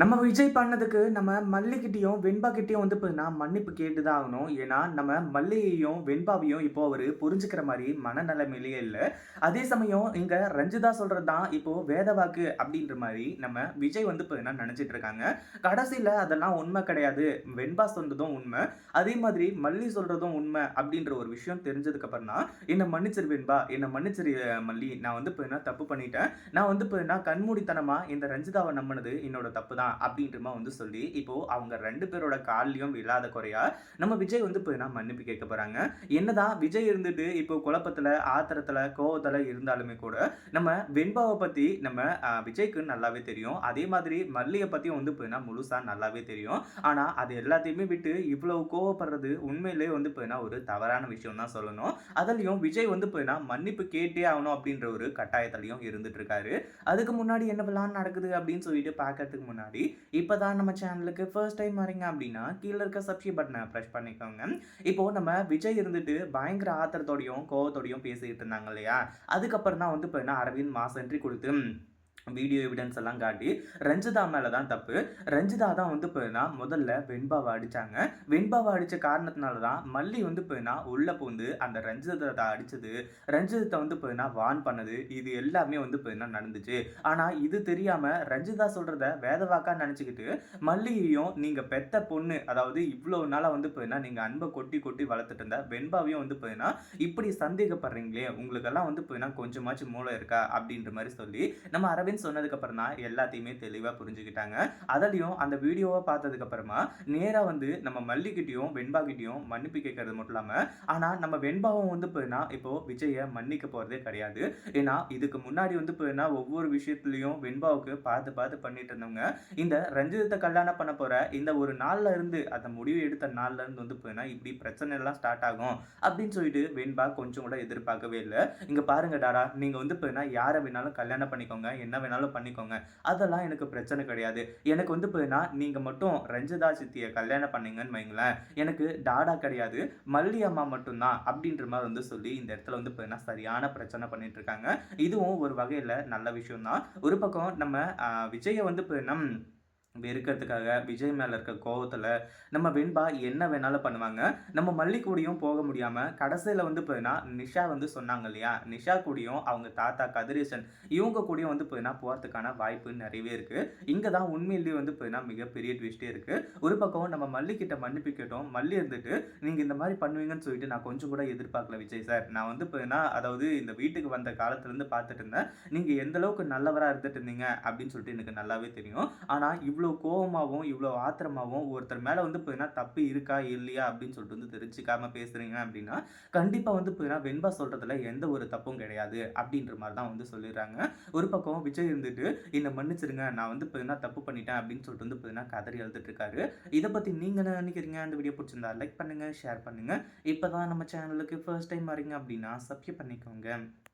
நம்ம விஜய் பண்ணதுக்கு நம்ம மல்லிகிட்டயும், வெண்பாக்கிட்டையும் வந்து இப்போ நான் மன்னிப்பு கேட்டு தான் ஆகணும். ஏன்னா, நம்ம மல்லியையும், வெண்பாவையும் இப்போ அவர் புரிஞ்சுக்கிற மாதிரி மனநிலைமையிலேயே இல்லை அதே சமயம் இங்கே ரஞ்சிதா சொல்கிறது தான் இப்போது வேத வாக்கு அப்படின்ற மாதிரி நம்ம விஜய் வந்து இப்போ என்ன நினச்சிட்டு இருக்காங்க. கடைசியில் அதெல்லாம் உண்மை கிடையாது. வெண்பா சொன்னதும் உண்மை. அதே மாதிரி மல்லி சொல்கிறதும் உண்மை அப்படின்ற ஒரு விஷயம் தெரிஞ்சதுக்கப்புறம் தான், என்னை மன்னிச்சிரு வெண்பா, என்னை மன்னிச்சிரு மல்லி. நான் வந்து இப்போ என்ன தப்பு பண்ணிட்டேன். நான் வந்து இப்போ என்ன கண்மூடித்தனமாக இந்த ரஞ்சிதாவை நம்பினது என்னோட தப்பு தான்." அப்படின்றமா வந்து சொல்லி, இப்போ அவங்க ரெண்டு பேரோட கால்லையும் இல்லாத குறையா, நம்ம விஜய் வந்து பார்த்தீங்கன்னா மன்னிப்பு கேட்க போறாங்க. என்னதான் விஜய் இருந்துட்டு இப்போ குழப்பத்துல, ஆத்திரத்துல, கோவத்துல இருந்தாலுமே கூட, நம்ம வெண்பாவை பத்தி நம்ம விஜய்க்கு நல்லாவே தெரியும். அதே மாதிரி மல்லியை பத்தியும் வந்து பார்த்தீங்கன்னா முழுசா நல்லாவே தெரியும். ஆனா, அது எல்லாத்தையுமே விட்டு இவ்வளவு கோவப்படுறது உண்மையிலேயே வந்து பார்த்தீங்கன்னா ஒரு தவறான விஷயம் தான் சொல்லணும். அதுலயும் விஜய் வந்து பார்த்தீங்கன்னா மன்னிப்பு கேட்டே ஆகணும் அப்படின்ற ஒரு கட்டாயத்திலயும் இருந்துட்டு இருக்காரு. அதுக்கு முன்னாடி என்னவெல்லாம் நடக்குது அப்படின்னு சொல்லிட்டு பார்க்கறதுக்கு முன்னாடி, இப்ப தான் நம்ம சேனலுக்கு ஃபர்ஸ்ட் டைம் வரீங்க அப்படின்னா, கீழ இருக்க சப்ஸ்கிரைப் பட்டனை ப்ரெஷ் பண்ணிக்கோங்க. இப்போ நம்ம விஜய் இருந்துட்டு பயங்கர ஆத்திரத்தோடையும், கோவத்தோடையும் பேசிக்கிட்டு இருந்தாங்க இல்லையா? அதுக்கப்புறம் தான் வந்து இப்போ என்ன அரவிந்த் மாசன்றி கொடுத்து வீடியோ எவிடன்ஸ் எல்லாம் காட்டி, ரஞ்சிதா மேலே தான் தப்பு. ரஞ்சிதா தான் வந்து போயினா முதல்ல வெண்பாவை அடித்தாங்க வெண்பாவை அடித்த காரணத்தினால தான் மல்லி வந்து போயினா உள்ளே புகுந்து அந்த ரஞ்சிதத்தை அடித்தது ரஞ்சிதத்தை வந்து போயினா வார்ன் பண்ணது, இது எல்லாமே வந்து போயினா நடந்துச்சு. ஆனால் இது தெரியாமல் ரஞ்சிதா சொல்கிறத வேதவாக்கா நினச்சிக்கிட்டு மல்லியையும் நீங்கள் பெத்த பொண்ணு, அதாவது இவ்வளோ நாளாக வந்து போயினா நீங்கள் அன்பை கொட்டி கொட்டி வளர்த்துட்டு இருந்த வெண்பாவையும் வந்து போயினா இப்படி சந்தேகப்படுறீங்களே, உங்களுக்கெல்லாம் வந்து போயினா கொஞ்சமாச்சும் மூளை இருக்கா? அப்படின்ற மாதிரி சொல்லி, நம்ம அரவே சொன்னதுக்கு அப்புறம் தான் எல்லாத்தையுமே தெளிவாக புரிஞ்சுக்கிட்டாங்க. அதுலயும் அந்த வீடியோவை பார்த்ததுக்கப்புறமா நேராக வந்து நம்ம மல்லிகிட்டயும், வெண்பாகிட்டயும் மன்னிப்பு கேட்கறது மட்டும் இல்லாமல் ஆனால் நம்ம வெண்பாவும் வந்து போயினா இப்போ விஜயை மன்னிக்க போறதே கிடையாது. ஏன்னா, இதுக்கு முன்னாடி வந்து போயினா ஒவ்வொரு விஷயத்துலையும் வெண்பாவுக்கு பார்த்து பார்த்து பண்ணிட்டு இருந்தவங்க, இந்த ரஞ்சிதத்தை கல்யாணம் பண்ண போகிற இந்த ஒரு நாள்ல இருந்து, அந்த முடிவு எடுத்த நாள்ல இருந்து வந்து போயினா இப்படி பிரச்சனை எல்லாம் ஸ்டார்ட் ஆகும் அப்படின்னு சொல்லிட்டு வெண்பா கொஞ்சம் கூட எதிர்பார்க்கவே இல்லை இங்கே பாருங்க டாடா, நீங்கள் வந்து போயினா யாரை வேணாலும் கல்யாணம் பண்ணிக்கோங்க, என்ன வேணாலும் பண்ணிக்கோங்க. அதெல்லாம் எனக்கு பிரச்சனை கிடையாது. எனக்கு வந்து பார்த்தீங்கன்னா, நீங்கள் மட்டும் ரஞ்சிதா சித்தியை கல்யாணம் பண்ணீங்கன்னு வைங்களேன், எனக்கு டாடா கிடையாது, மல்லி அம்மா மட்டும்தான் அப்படின்ற மாதிரி வந்து சொல்லி, இந்த இடத்துல வந்து பார்த்தீங்கன்னா சரியான பிரச்சனை பண்ணிட்டு இருக்காங்க. இதுவும் ஒரு வகையில் நல்ல விஷயம் தான். ஒரு பக்கம் நம்ம விஜயை வந்து வந்து வெறுக்கிறதுக்காக, விஜய் மேலே இருக்க கோவத்தில் நம்ம வெண்பா என்ன வேணாலும் பண்ணுவாங்க. நம்ம மல்லி கூடயும் போக முடியாமல் கடைசியில் வந்து பார்த்தீங்கன்னா, நிஷா வந்து சொன்னாங்க இல்லையா? நிஷா கூடயும், அவங்க தாத்தா கதிரேசன், இவங்க கூடயும் வந்து பார்த்தீங்கன்னா போகிறதுக்கான வாய்ப்பு நிறையவே இருக்குது இங்கே தான் உண்மையிலேயே வந்து பார்த்தீங்கன்னா மிகப்பெரிய ட்விஸ்ட்டே இருக்குது ஒரு பக்கம் நம்ம மல்லிக்கிட்ட மன்னிப்பு கேட்டோம். மல்லி இருந்துட்டு, நீங்கள் இந்த மாதிரி பண்ணுவீங்கன்னு சொல்லிட்டு நான் கொஞ்சம் கூட எதிர்பார்க்கல விஜய் சார். நான் வந்து பார்த்தீங்கன்னா, அதாவது இந்த வீட்டுக்கு வந்த காலத்துலேருந்து பார்த்துட்டு இருந்தேன். நீங்கள் எந்தளவுக்கு நல்லவராக இருந்துட்டு இருந்தீங்க அப்படின்னு சொல்லிட்டு எனக்கு நல்லாவே தெரியும். ஆனால் இவ்வளோ இவ்வளோ கோபமாகவும் இவ்வளோ ஆத்திரமாவும் ஒருத்தர் மேலே வந்து பார்த்தீங்கன்னா தப்பு இருக்கா? இல்லையா? அப்படின்னு சொல்லிட்டு வந்து தெரிஞ்சுக்காம பேசுகிறீங்க அப்படின்னா, கண்டிப்பாக வந்து பார்த்தீங்கன்னா வெண்பா சொல்கிறதுல எந்த ஒரு தப்பும் கிடையாது அப்படின்ற மாதிரி தான் வந்து சொல்லிடுறாங்க. ஒரு பக்கம் விஜய் இருந்துட்டு, என்னை மன்னிச்சிடுங்க. நான் வந்து பார்த்தீங்கன்னா தப்பு பண்ணிட்டேன் அப்படின்னு சொல்லிட்டு வந்து பார்த்தீங்கன்னா கதறி அழுதுட்டு இருக்காரு. இதை பற்றி நீங்கள் என்ன நினைக்கிறீங்க அந்த வீடியோ பிடிச்சிருந்தா லைக் பண்ணுங்கள் ஷேர் பண்ணுங்கள் இப்போ தான் நம்ம சேனலுக்கு ஃபர்ஸ்ட் டைம் வரீங்க அப்படின்னா சப்ஸ்கிரைப் பண்ணிக்கோங்க.